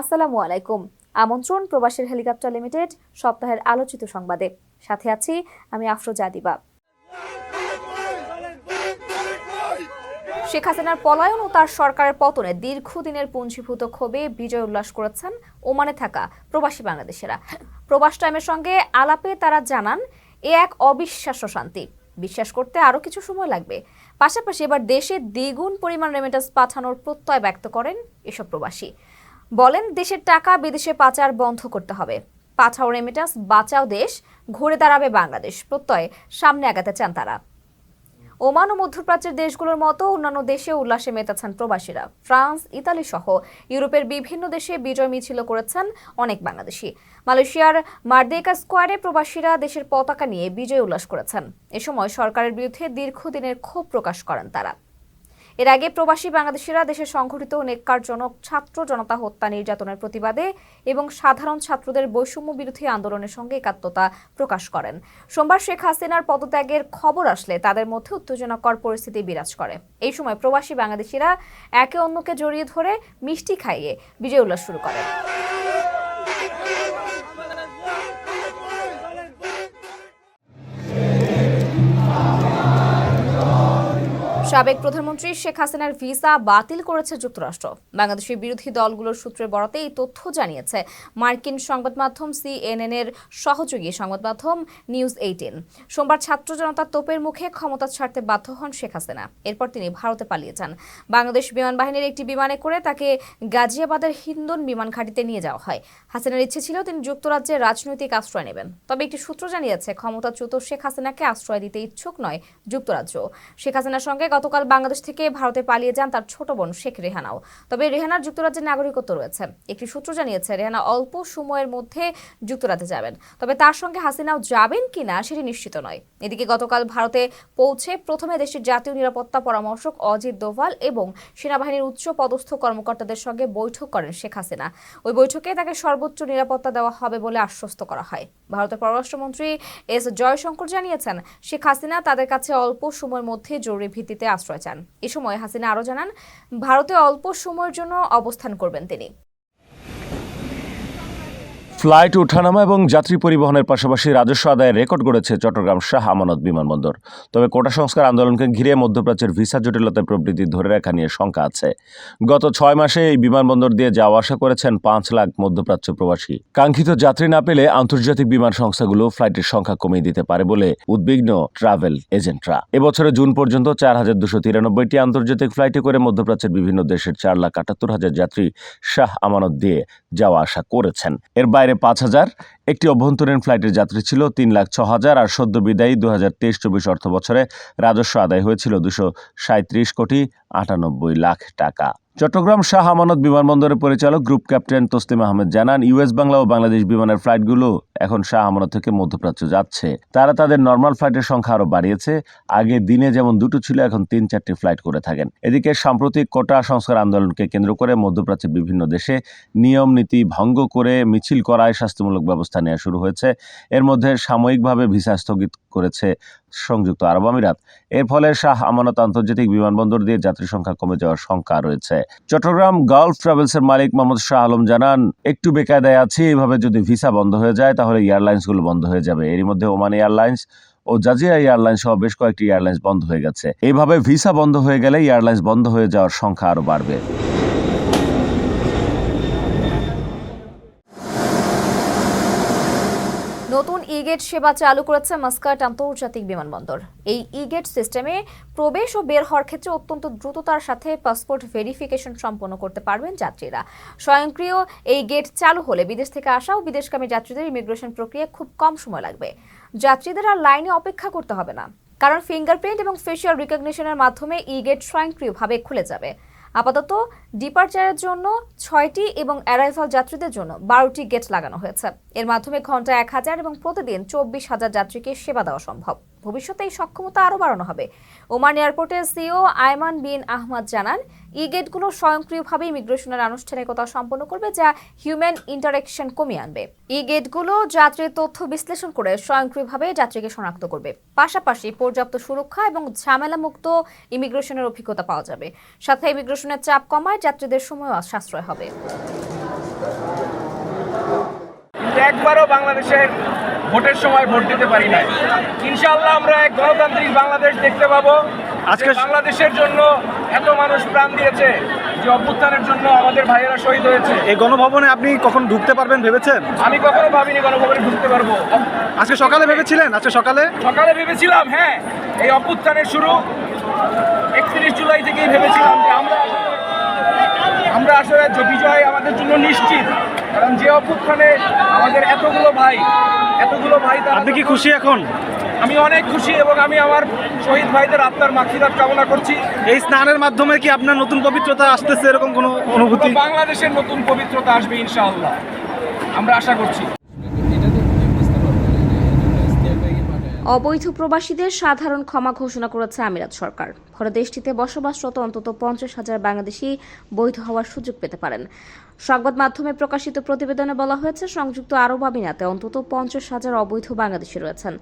আসসালামু আলাইকুম। আমন্ত্রণ প্রবাসীর হেলিকপ্টার লিমিটেড সপ্তাহের আলোচিত সংবাদে। সাথে আছি আমি আফরোজা দিবা শেখ হাসিনার পলায়ন ও তার সরকারের পতনে দীর্ঘদিনের পুঞ্জীভূত ক্ষোভে বিজয় উল্লাস করেছেন ওমানে থাকা প্রবাসী বাংলাদেশেরা। প্রবাস টাইমের সঙ্গে আলাপে তারা জানান, এ এক অবিশ্বাস্য শান্তি। বিশ্বাস করতে আরও কিছু সময় লাগবে। পাশাপাশি এবার দেশে দ্বিগুণ পরিমাণ রেমিটেন্স পাঠানোর প্রত্যয় ব্যক্ত করেন এসব প্রবাসী। বলেন দেশের টাকা বিদেশে পাচার বন্ধ করতে হবে। পাঠাও রেমিটাস বাঁচাও দেশ, ঘুরে দাঁড়াবে বাংলাদেশ। প্রত্যয়, সামনে আগাতে চান তারা। ওমান ও মধ্যপ্রাচ্যের দেশগুলোর মতো অন্যান্য দেশে উল্লাসে মেতেছেন প্রবাসীরা। ফ্রান্স, ইতালি সহ ইউরোপের বিভিন্ন দেশে বিজয় মিছিল করেছেন অনেক বাংলাদেশি। মালয়েশিয়ার মার্দেকা স্কোয়ারে প্রবাসীরা দেশের পতাকা নিয়ে বিজয় উল্লাস করেছেন। এ সময় সরকারের বিরুদ্ধে দীর্ঘদিনের ক্ষোভ প্রকাশ করেন তারা। এর আগে প্রবাসী বাংলাদেশিরা দেশে সংঘটিত নেককারজনক ছাত্র জনতা হত্যা নির্যাতনের প্রতিবাদে এবং সাধারণ ছাত্রদের বৈষম্য বিরোধী আন্দোলনের সঙ্গে একাত্মতা প্রকাশ করেন। সোমবার শেখ হাসিনার পদত্যাগের খবর আসলে তাদের মধ্যে উত্তেজনাকর পরিস্থিতি বিরাজ করে। এই সময় প্রবাসী বাংলাদেশিরা একে অন্যকে জড়িয়ে ধরে মিষ্টি খাইয়ে বিজয় উল্লাস শুরু করেন সাবেক প্রধানমন্ত্রী শেখ হাসিনার ভিসা বাতিল করেছে যুক্তরাষ্ট্র। বাংলাদেশের বিরোধী দলগুলোর সূত্রে বরাতে এই তথ্য জানিয়েছে মার্কিন সংবাদ মাধ্যম সিএনএন এর সহযোগী সংবাদ মাধ্যম নিউজ এইটিন। সোমবার ছাত্র জনতার তোপের মুখে ক্ষমতা ছাড়তে বাধ্য হন শেখ হাসিনা। এরপর তিনি ভারতে পালিয়ে যান। বাংলাদেশ বিমান বাহিনীর একটি বিমানে করে তাকে গাজিয়াবাদের হিন্দন বিমান ঘাঁটিতে নিয়ে যাওয়া হয়। হাসিনার ইচ্ছে ছিল তিনি যুক্তরাজ্যে রাজনৈতিক আশ্রয় নেবেন। তবে একটি সূত্র জানিয়েছে, ক্ষমতাচ্যুত শেখ হাসিনাকে আশ্রয় দিতে ইচ্ছুক নয় যুক্তরাজ্য। শেখ হাসিনার সঙ্গে গতকাল বাংলাদেশ থেকে ভারতে পালিয়ে যান তার ছোট বোন শেখ রেহানাও। তবে রেহানার যুক্তরাজ্যের নাগরিকত্ব রয়েছে। একটি সূত্র জানিয়েছে, রেহানা অল্প সময়ের মধ্যে যুক্তরাজ্যে যাবেন। তবে তার সঙ্গে হাসিনাও যাবেন কিনা সেটি নিশ্চিত নয়। এদিকে গতকাল ভারতে পৌঁছে প্রথমে দেশের জাতীয় নিরাপত্তা পরামর্শক অজিত দোভাল এবং সেনাবাহিনীর উচ্চ পদস্থ কর্মকর্তাদের সঙ্গে বৈঠক করেন শেখ হাসিনা। ওই বৈঠকে তাকে সর্বোচ্চ নিরাপত্তা দেওয়া হবে বলে আশ্বস্ত করা হয়। ভারতের পররাষ্ট্রমন্ত্রী এস জয়শঙ্কর জানিয়েছেন, শেখ হাসিনা তাদের কাছে অল্প সময়ের মধ্যে জরুরি ভিত্তিতে আশ্রয় চান। এ সময় হাসিনা আরও জানান ভারতে অল্প সময়ের জন্য অবস্থান করবেন তিনি। ফ্লাইট ওঠানামা এবং যাত্রী পরিবহনের পাশাপাশি রাজস্ব আদায়ের রেকর্ড গড়েছে চট্টগ্রাম শাহ আমানত বিমানবন্দর। তবে কোটা সংস্কার আন্দোলনকে ঘিরে মধ্যপ্রাচ্যের ভিসা জটিলতার প্রবৃদ্ধি ধরে রাখা নিয়ে শঙ্কা আছে। গত ছয় মাসে এই বিমানবন্দর দিয়ে যাওয়া আসা করেছেন পাঁচ লাখ মধ্যপ্রাচ্য প্রবাসী। কাঙ্ক্ষিত যাত্রী না পেলে আন্তর্জাতিক বিমান সংস্থাগুলো ফ্লাইটের সংখ্যা কমিয়ে দিতে পারে বলে উদ্বিগ্ন ট্রাভেল এজেন্টরা। এবছরে জুন পর্যন্ত চার হাজার দুশো তিরানব্বইটি আন্তর্জাতিক ফ্লাইটে করে মধ্যপ্রাচ্যের বিভিন্ন দেশের চার লাখ আটাত্তর হাজার যাত্রী শাহ আমানত দিয়ে যাওয়া আসা করেছেন। এর বাইরে পাঁচ হাজার। একটি অভ্যন্তরীণ ফ্লাইটের যাত্রী ছিল তিন লাখ ছ হাজার আর সদ্য বিদায়ী দু হাজার তেইশ চব্বিশ অর্থ বছরে। রাজস্ব আদায় হয়েছিল দুশো সাঁত্রিশ কোটি আটানব্বই লাখ টাকা। চট্টগ্রাম শাহ আমানত বিমানবন্দরের পরিচালক, গ্রুপ ক্যাপ্টেন তসলিম আহমেদ জানান, ইউএস বাংলা ও বাংলাদেশ বিমানের ফ্লাইটগুলো এখন শাহ আমানত থেকে মধ্যপ্রাচ্য যাচ্ছে। তারা তাদের নর্মাল ফ্লাইটের সংখ্যা আরও বাড়িয়েছে। আগে দিনে যেমন দুটো ছিল, এখন তিন চারটি ফ্লাইট করে থাকেন। এদিকে সাম্প্রতিক কোটা সংস্কার আন্দোলনকে কেন্দ্র করে মধ্যপ্রাচ্যের বিভিন্ন দেশে নিয়ম নীতি ভঙ্গ করে মিছিল করায় শাস্তিমূলক ব্যবস্থা নেওয়া শুরু হয়েছে। এর মধ্যে সাময়িকভাবে ভিসা স্থগিত করেছে সংযুক্ত আরব আমিরাত। এর ফলে শাহ আমানত আন্তর্জাতিক বিমানবন্দর দিয়ে যাত্রী সংখ্যা কমে যাওয়ার শঙ্কা রয়েছে। চট্টগ্রাম গালফ ট্রাভেলসের মালিক মোহাম্মদ শাহ আলম জানান, একটু বেকায়দায় আছি, এভাবে যদি ভিসা বন্ধ হয়ে যায় তাহলে এয়ারলাইন্সগুলো বন্ধ হয়ে যাবে। এরই মধ্যে ওমান এয়ারলাইন্স ও জাজিয়া এয়ারলাইন্স সহ বেশ কয়েকটি এয়ারলাইন্স বন্ধ হয়ে গেছে। এইভাবে ভিসা বন্ধ হয়ে গেলে এয়ারলাইন্স বন্ধ হয়ে যাওয়ার সংখ্যা আরও বাড়বে। নতুন ই গেট সেবা চালু করেছে মাস্কাট আন্তর্জাতিক বিমানবন্দর। এই ই গেট সিস্টেমে প্রবেশ ও বের হওয়ার ক্ষেত্রে অত্যন্ত দ্রুততার সাথে পাসপোর্ট ভেরিফিকেশন সম্পন্ন করতে পারবেন যাত্রীরা। স্বয়ংক্রিয় এই গেট চালু হলে বিদেশ থেকে আসা ও বিদেশগামী যাত্রীদের ইমিগ্রেশন প্রক্রিয়া খুব কম সময় লাগবে। যাত্রীদের আর লাইনে অপেক্ষা করতে হবে না, কারণ ফিঙ্গারপ্রিন্ট এবং ফেশিয়াল রিকগনিশনের মাধ্যমে ই গেট স্বয়ংক্রিয়ভাবে খুলে যাবে। আপাতত ডিপার্চারের জন্য ছয়টি এবং অ্যারাইভাল যাত্রীদের জন্য বারোটি গেট লাগানো হয়েছে। এর মাধ্যমে ঘণ্টা এক হাজার এবং প্রতিদিন চব্বিশ হাজার যাত্রীকে সেবা দেওয়া সম্ভব। ভবিষ্যতে এই সক্ষমতা আরও বাড়ানো হবে। ওমান এয়ারপোর্টের সিও আয়মান বিন আহমদ জানান, ই গেটগুলো স্বয়ংক্রিয়ভাবে ইমিগ্রেশনের আনুষ্ঠানিকতা সম্পন্ন করবে, যা হিউম্যান ইন্টারাকশন কমিয়ে আনবে। ই গেটগুলো যাত্রীর তথ্য বিশ্লেষণ করে স্বয়ংক্রিয়ভাবে যাত্রীকে শনাক্ত করবে। পাশাপাশি পর্যাপ্ত সুরক্ষা এবং ঝামেলামুক্ত ইমিগ্রেশনের অভিজ্ঞতা পাওয়া যাবে। সাথে ইমিগ্রেশনের চাপ কমায় যাত্রীদের সময়ও সাশ্রয় হবে। একবারও বাংলাদেশের ভোটের সময় ভোট দিতে পারি নাই। ইনশাআল্লাহ আমরা এক গণতান্ত্রিক বাংলাদেশ দেখতে পাবো। আজকে বাংলাদেশের জন্য এত মানুষ প্রাণ দিয়েছে যে অভ্যুত্থানের জন্য আমাদের ভাইয়েরা শহীদ হয়েছে। এই গণভবনে আপনি কখন ঢুকতে পারবেন ভেবেছেন? আমি কখনো ভাবিনি গণভবনে ঢুকতে পারব। আজকে সকালে ভেবেছিলেন? আজকে সকালে? সকালে ভেবেছিলাম হ্যাঁ এই অভ্যুত্থানের শুরু। একত্রিশ জুলাই থেকেই ভেবেছিলাম যে আমরা আমরা আসলে বিজয় আমাদের জন্য নিশ্চিত। কারণ যে অভ্যুত্থানে আমাদের এতগুলো ভাই এতগুলো ভাই আপনি কি খুশি এখন? আমি অনেক খুশি এবং আমি আমার শহীদ ভাইদের আত্মার মাখিরাত কামনা করছি। এই স্নানের মাধ্যমে কি আপনার নতুন পবিত্রতা আসতেছে এরকম কোনো অনুভূতি? বাংলাদেশের নতুন পবিত্রতা আসবে ইনশাআল্লাহ। আমরা আশা করছি। অবৈধ প্রবাসীদের সাধারণ ক্ষমা ঘোষণা করেছে আমিরাত সরকার। ফলে দেশটিতে বসবাসরত অন্তত পঞ্চাশ হাজার বাংলাদেশি বৈধ হওয়ার সুযোগ পেতে পারেন। সংবাদ মাধ্যমে প্রকাশিত প্রতিবেদনে বলা হয়েছে, সংযুক্ত আরব আমিরাতে অন্তত পঞ্চাশ হাজার অবৈধ বাংলাদেশি রয়েছেন,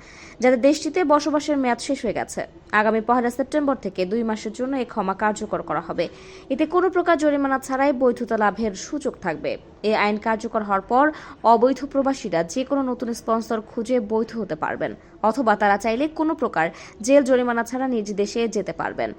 যাদের দেশটিতে বসবাসের মেয়াদ শেষ হয়ে গেছে। আগামী পহেলা সেপ্টেম্বর থেকে দুই মাসের জন্য এই ক্ষমা কার্যকর করা হবে। এতে কোনো প্রকার জরিমানা ছাড়াই বৈধতা লাভের সুযোগ থাকবে। এই আইন কার্যকর হওয়ার পর অবৈধ প্রবাসীরা যে কোনো নতুন স্পন্সর খুঁজে বৈধ হতে পারবেন, অথবা তারা চাইলে কোনো প্রকার জেল জরিমানা ছাড়া নিজ দেশে যেতে পারবেন।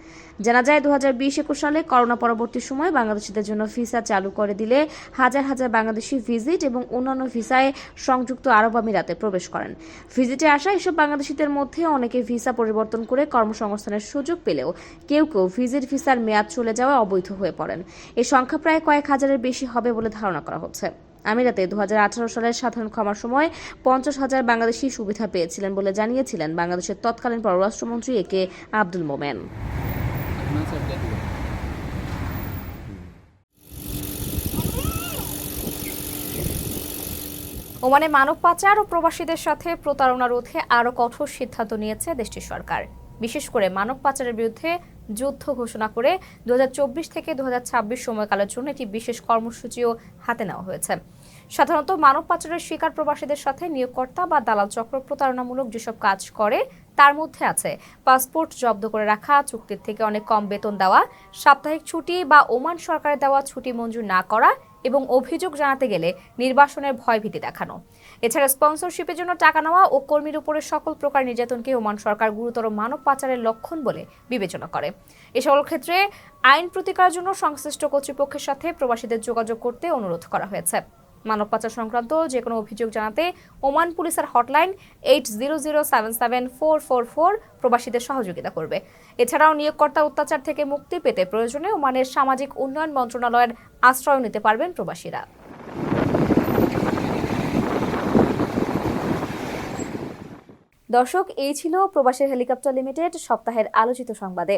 জানা যায় দু হাজার বিশ একুশ সালে করোনা পরবর্তী সময় বাংলাদেশিদের জন্য ভিসা চালু করে দিলে হাজার হাজার বাংলাদেশি ভিজিট এবং অন্যান্য ভিসায় সংযুক্ত আরব আমিরাতে প্রবেশ করেন। ভিজিটে আসা এসব বাংলাদেশিদের মধ্যে অনেকে ভিসা পরিবর্তন করে কর্মসংস্থানের সুযোগ পেলেও কেউ কেউ ভিজিট ভিসার মেয়াদ চলে যাওয়া অবৈধ হয়ে পড়েন। এই সংখ্যা প্রায় কয়েক হাজারের বেশি হবে বলে ধারণা করা হচ্ছে। আমিরাতে দু হাজার আঠারো সালের সাধারণ ক্ষমার সময় পঞ্চাশ হাজার বাংলাদেশি সুবিধা পেয়েছিলেন বলে জানিয়েছিলেন বাংলাদেশের তৎকালীন পররাষ্ট্রমন্ত্রী এ কে আব্দুল মোমেন। ওমানে মানব পাচার ও প্রবাসীদের সাথে প্রতারণা রোধে আরও কঠোর সিদ্ধান্ত নিয়েছে দেশটির সরকার। বিশেষ করে মানব পাচারের বিরুদ্ধে যুদ্ধ ঘোষণা করে দু হাজার চব্বিশ থেকে দু হাজার ছাব্বিশ সময়কালের জন্য একটি বিশেষ কর্মসূচিও হাতে নেওয়া হয়েছে। সাধারণত মানব পাচারের শিকার প্রবাসীদের সাথে নিয়োগকর্তা বা দালাল চক্র প্রতারণামূলক যেসব কাজ করে, তার মধ্যে আছে পাসপোর্ট জব্দ করে রাখা, চুক্তির থেকে অনেক কম বেতন দেওয়া, সাপ্তাহিক ছুটি বা ওমান সরকারের দেওয়া ছুটি মঞ্জুর না করা এবং অভিযোগ জানাতে গেলে নির্বাসনের ভয়ভীতি দেখানো। এছাড়া স্পন্সরশিপের জন্য টাকা নেওয়া ও কর্মীর উপরে সকল প্রকার নির্যাতনকে ওমান সরকার গুরুতর মানব পাচারের লক্ষণ বলে বিবেচনা করে। এ সকল ক্ষেত্রে আইন প্রতিকার জন্য সংশ্লিষ্ট কর্তৃপক্ষের সাথে প্রবাসীদের যোগাযোগ করতে অনুরোধ করা হয়েছে। মানব পাচার সংক্রান্ত যে কোনো অভিযোগ জানাতে ওমান পুলিশের hotline eight zero zero seven seven four four four প্রবাসীদের সহযোগিতা করবে। এছাড়াও নিয়োগকর্তা অত্যাচার থেকে মুক্তি পেতে প্রয়োজনে ওমানের সামাজিক উন্নয়ন মন্ত্রণালয়ের আশ্রয় নিতে পারবেন প্রবাসীরা। দর্শক, এই ছিল প্রবাসী হেলিকপ্টার লিমিটেড সপ্তাহের আলোচিত সংবাদে।